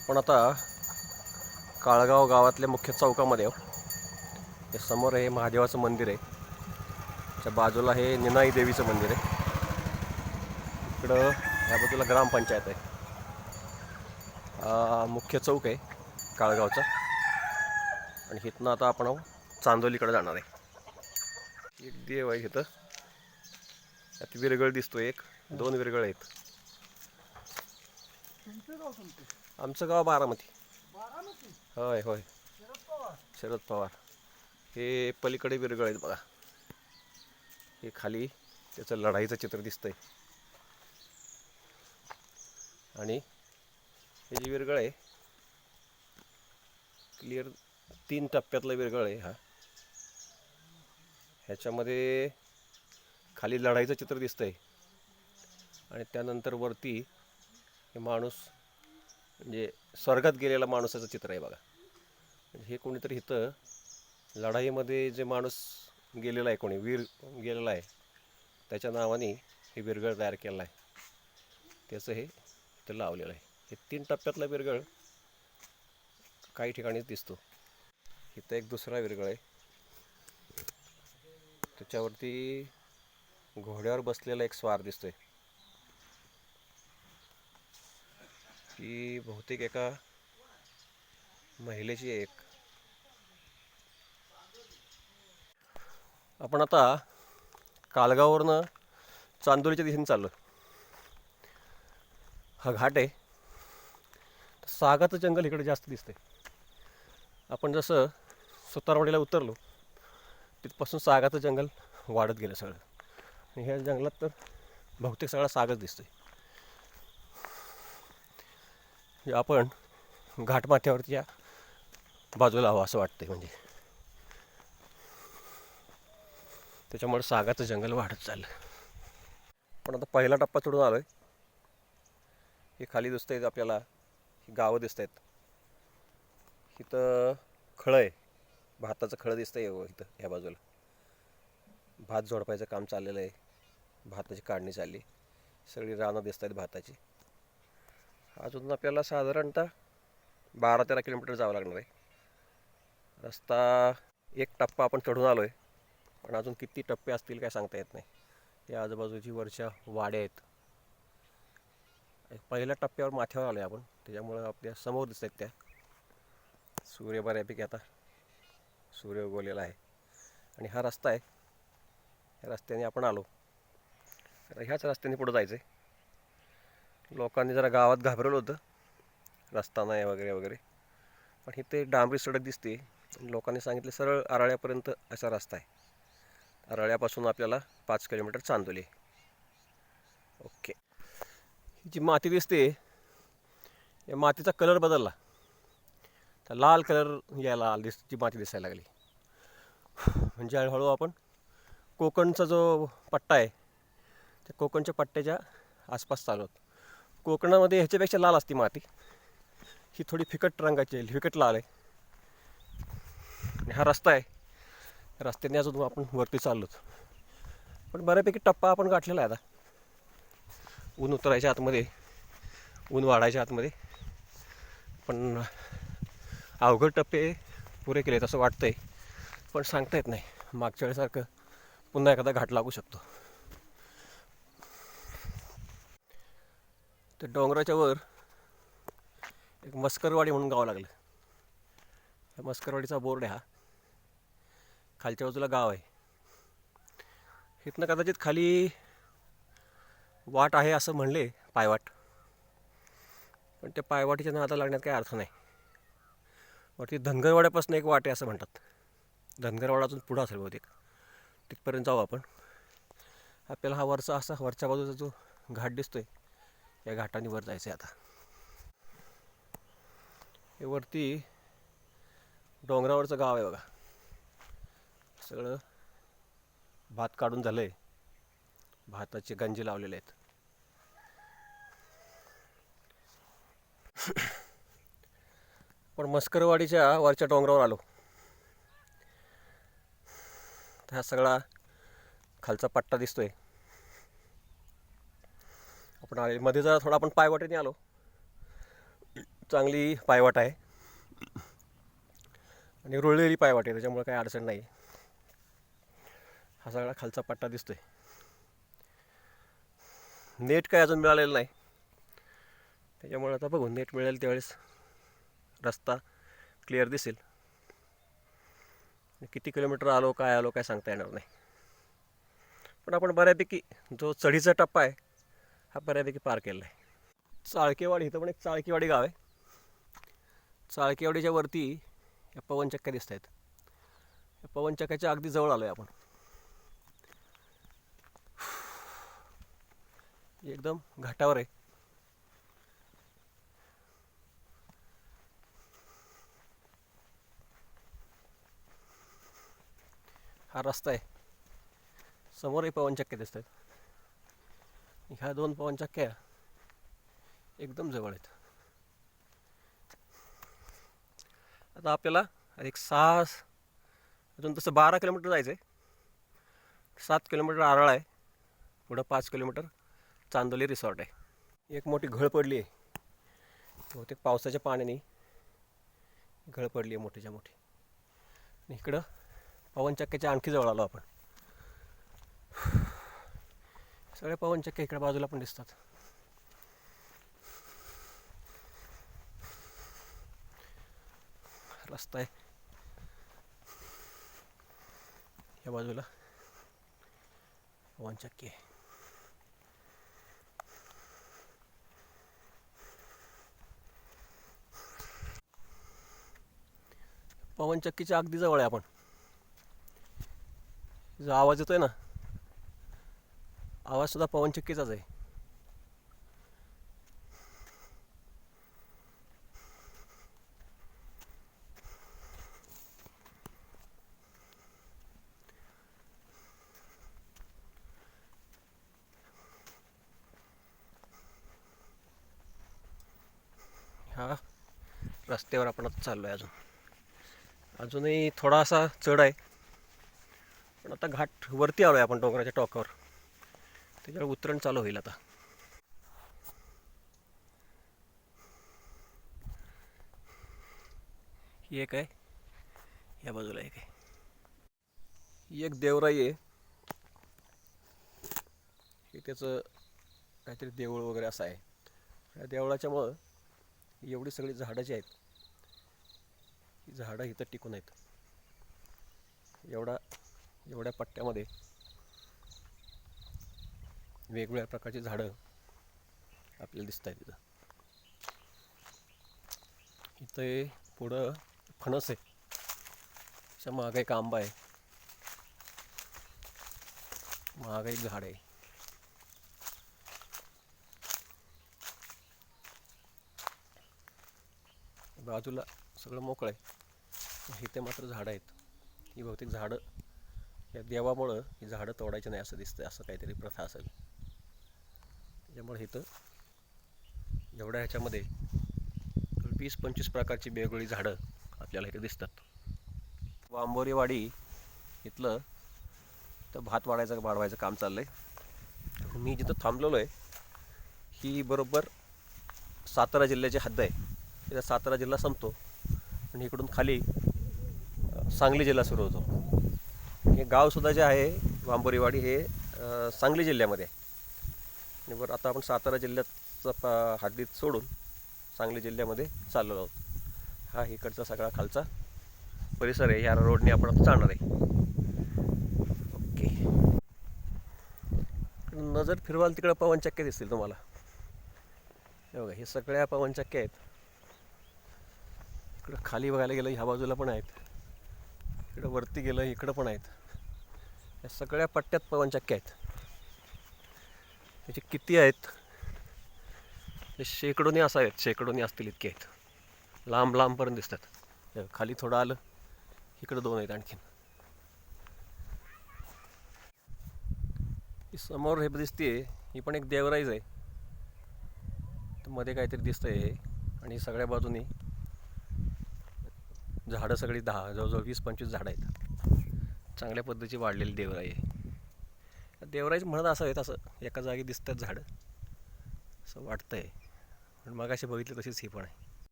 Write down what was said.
आपण आता काळगाव गावातल्या मुख्य चौकामध्ये आहोत. हे समोर हे महादेवाचं मंदिर आहे. त्या बाजूला हे निनाई देवीचं मंदिर आहे. इकडं या बाजूला ग्रामपंचायत आहे. मुख्य चौक आहे काळगावचा. आणि इथनं आता आपण आहो चांदोलीकडे जाणार आहे. एक देव आहे इथं त्यात विरगळ दिसतो एक. दोन विरगळ आहेत. आमचं गाव बारामती. होय होय. शरद पवार. हे पलीकडे विरगळ आहेत बघा. हे खाली त्याचं लढाईचं चित्र दिसतंय. आणि हे जी विरगळ आहे क्लिअर तीन टप्प्यातलं विरगळ आहे हा. ह्याच्यामध्ये खाली लढाईचं चित्र दिसतंय. आणि त्यानंतर वरती हे माणूस म्हणजे स्वर्गात गेलेला माणसाचं चित्र आहे बघा. म्हणजे हे कोणीतरी इथं लढाईमध्ये जे माणूस गेलेला आहे कोणी वीर गेलेला आहे त्याच्या नावाने हे विरगळ तयार केलेला आहे. त्याचं हे इथं लावलेलं आहे. हे तीन टप्प्यातला विरगळ काही ठिकाणीच दिसतो. इथं एक दुसरा विरगळ आहे. त्याच्यावरती घोड्यावर बसलेला एक स्वार दिसतोय. ही बहुतेक एका महिलेची एक. आपण आता कालगाववरनं चांदोलीच्या दिशेने चाललो हा घाट आहे. सागाचं जंगल इकडे जास्त दिसतंय. आपण जसं सुतारवाडीला उतरलो तिथपासून सागाचं जंगल वाढत गेलं सगळं. आणि ह्या जंगलात तर बहुतेक सगळा सागच दिसतोय. म्हणजे आपण घाटमाथ्यावरच्या बाजूला हवं असं वाटतंय म्हणजे. त्याच्यामुळे सागाचं जंगल वाढत चाललं. पण आता पहिला टप्पा चढून आलोय. हे खाली दिसत आहेत आपल्याला. ही गावं दिसत आहेत इथं खळं आहे. भाताचं खळं दिसतंय हो इथं ह्या बाजूला. भात झोडपायचं काम चाललेलं आहे. भाताची काढणी चालली. सगळी रानं दिसत आहेत भाताची. अजून आपल्याला साधारणतः बारा तेरा किलोमीटर जावं लागणार आहे. रस्ता एक टप्पा आपण चढून आलो आहे पण अजून किती टप्पे असतील काय सांगता येत नाही. या आजूबाजूची वरच्या वाड्या आहेत. पहिल्या टप्प्यावर माथ्यावर आलो आहे आपण. त्याच्यामुळं आपल्यासमोर दिसत आहेत त्या. सूर्य बऱ्यापैकी आता सूर्य उगवलेला आहे. आणि हा रस्ता आहे. या रस्त्याने आपण आलो. तर ह्याच रस्त्याने पुढं जायचं आहे लोकांनी जरा गावात घाबरवलं होतं. रस्ता नाही वगैरे वगैरे. पण इथे डांबरी सडक दिसते. लोकांनी सांगितलं सरळ आराळ्यापर्यंत असा रस्ता आहे. आराळ्यापासून आपल्याला पाच किलोमीटर चांदोली. ओके. ही जी माती दिसते या मातीचा कलर बदलला. तर लाल कलर यायला दिस जी माती दिसायला लागली. म्हणजे हळूहळू आपण कोकणचा जो पट्टा आहे त्या कोकणच्या पट्ट्याच्या आसपास चालू कोकणामध्ये ह्याच्यापेक्षा लाल असते माती. ही थोडी फिकट रंगाची आहे फिकट लाल आहे. आणि हा रस्ता आहे. रस्त्याने अजून आपण वरती चाललोच. पण बऱ्यापैकी टप्पा आपण गाठलेला आहे आता. ऊन उतरायच्या आतमध्ये ऊन वाढायच्या आतमध्ये. पण अवघड टप्पे पुरे केले असं वाटतंय. पण सांगता येत नाही. मागच्या वेळेसारखं पुन्हा एखादा घाट लागू शकतो. ते डोंगराच्या वर एक मस्करवाडी म्हणून गाव लागलं. त्या मस्करवाडीचा बोर्ड आहे हा. खालच्या बाजूला गाव आहे. इथनं कदाचित खाली वाट आहे असं म्हणले पायवाट. पण त्या पायवाटीच्या नादा लागण्यात काही अर्थ नाही. वरती धनगरवाड्यापासून एक वाट आहे असं म्हणतात. धनगरवाडातून पुढं असेल बहुतेक. तिथपर्यंत जाऊ आपण. आपल्याला हा वरचा असा वरच्या बाजूचा जो घाट दिसतोय या घाटाने वर जायचं आहे आता. हे वरती डोंगरावरचं गाव आहे बघा. सगळं भात काढून झालंय. भाताचे गंजी लावलेले आहेत. पण मस्करवाडीच्या वरच्या डोंगरावर आलो. तर हा सगळा खालचा पट्टा दिसतोय. आपण आले मध्ये जरा थोडा आपण पायवाटेने आलो. चांगली पायवाट आहे. आणि रुळलेली पायवाट आहे त्याच्यामुळे काही अडचण नाही. हा सगळा खालचा पट्टा दिसतोय. नेट काय अजून मिळालेलं नाही. त्याच्यामुळे आता बघू नेट मिळेल त्यावेळेस. रस्ता क्लिअर दिसेल. किती किलोमीटर आलो काय आलो काय सांगता येणार नाही. पण आपण बऱ्यापैकी जो चढीचा टप्पा आहे हा बऱ्यापैकी पार केला आहे चाळकेवाडी इथं पण एक चाळकेवाडी गाव आहे. चाळकेवाडीच्या वरती या पवनचक्क्या दिसत आहेत या पवनचक्क्याच्या अगदी जवळ आलो आहे आपण. एकदम घाटावर आहे. हा रस्ता आहे. समोरही पवनचक्के दिसत आहेत ह्या दोन पवनचक्क्या एकदम जवळ आहेत. आता आपल्याला एक सहा अजून तसं बारा किलोमीटर जायचं आहे सात किलोमीटर आरळ आहे. पुढं पाच किलोमीटर चांदोली रिसॉर्ट आहे. एक मोठी घळ पडली आहे. बहुतेक पावसाच्या पाण्याने घळ पडली आहे मोठीच्या मोठी. आणि इकडं पवनचक्क्याच्या आणखी जवळ आलो आपण. सगळे पवनचक्के इकडे बाजूला पण दिसतात. रस्ता आहे. या बाजूला. पवनचक्की आहे पवनचक्कीच्या अगदी जवळ आहे आपण. जो आवाज येतोय ना आवाजसुद्धा पवनचक्कीचाच आहे. हा रस्त्यावर आपण आता चाललो आहे अजून. अजूनही थोडासा चढ आहे. पण आता घाट वरती आलो आहे आपण डोंगराच्या टॉकावर. त्याच्यावर उतरण चालू होईल आता. ही एक आहे. या बाजूला एक आहे. ही एक देवराई आहे. हे त्याचं काहीतरी देऊळ वगैरे असं आहे. या देवळाच्यामुळं एवढी सगळी झाडं जी आहेत ही झाडं इथं टिकून आहेत. एवढा एवढ्या पट्ट्यामध्ये वेगवेगळ्या प्रकारची झाडं आपल्याला दिसत आहेत तिथं इथे पुढं फणस आहे. त्याच्या मागं एक आंबा आहे. मागं एक झाड आहे. बाजूला सगळं मोकळं आहे. इथे मात्र झाडं आहेत. ही बहुतेक झाडं या देवामुळं ही झाडं तोडायची नाही असं दिसतं असं काहीतरी प्रथा असेल. त्याच्यामुळे इथं एवढ्या ह्याच्यामध्ये वीस पंचवीस प्रकारची वेगवेगळी झाडं आपल्याला इथे दिसतात. वांबोरीवाडी इथलं तर भात वाढायचं वाढवायचं काम चाललं आहे मी जिथं थांबलेलो आहे ही बरोबर सातारा जिल्ह्याची हद्द आहे. तिथं सातारा जिल्हा संपतो आणि इकडून खाली सांगली जिल्हा सुरू होतो. हे गावसुद्धा जे आहे वांबोरीवाडी हे सांगली जिल्ह्यामध्ये आहे. आणि बरं आता आपण सातारा जिल्ह्याचा प हद्दीत सोडून सांगली जिल्ह्यामध्ये चाललेलो आहोत. हा इकडचा सगळा खालचा परिसर आहे. ह्या रोडने आपण आता चालणार आहे. ओके. नजर फिरवाल तिकडं पवनचक्के दिसतील तुम्हाला. हे बघा हे सगळ्या पवनचक्क्या आहेत. इकडं खाली बघायला गेलं ह्या बाजूला पण आहेत. इकडं वरती गेलं इकडं पण आहेत. या सगळ्या पट्ट्यात पवनचक्क्या आहेत. त्याचे किती आहेत? हे शेकडोनी असावेत शेकडोनी असतील इतके आहेत. लांब लांबपर्यंत दिसतात. खाली थोडं आलं इकडं दोन आहेत आणखीन. समोर हे दिसते ही पण एक देवराईज आहे. तर मध्ये काहीतरी दिसतंय हे आणि सगळ्या बाजूनी झाडं सगळी दहा जवळजवळ वीस पंचवीस झाडं आहेत. चांगल्या पद्धतीची वाढलेली देवराई आहे. देवराज म्हणत असावेत असं. एका जागी दिसतात झाडं. असं वाटतंय. पण मग अशी बघितली तशीच ही पण आहे.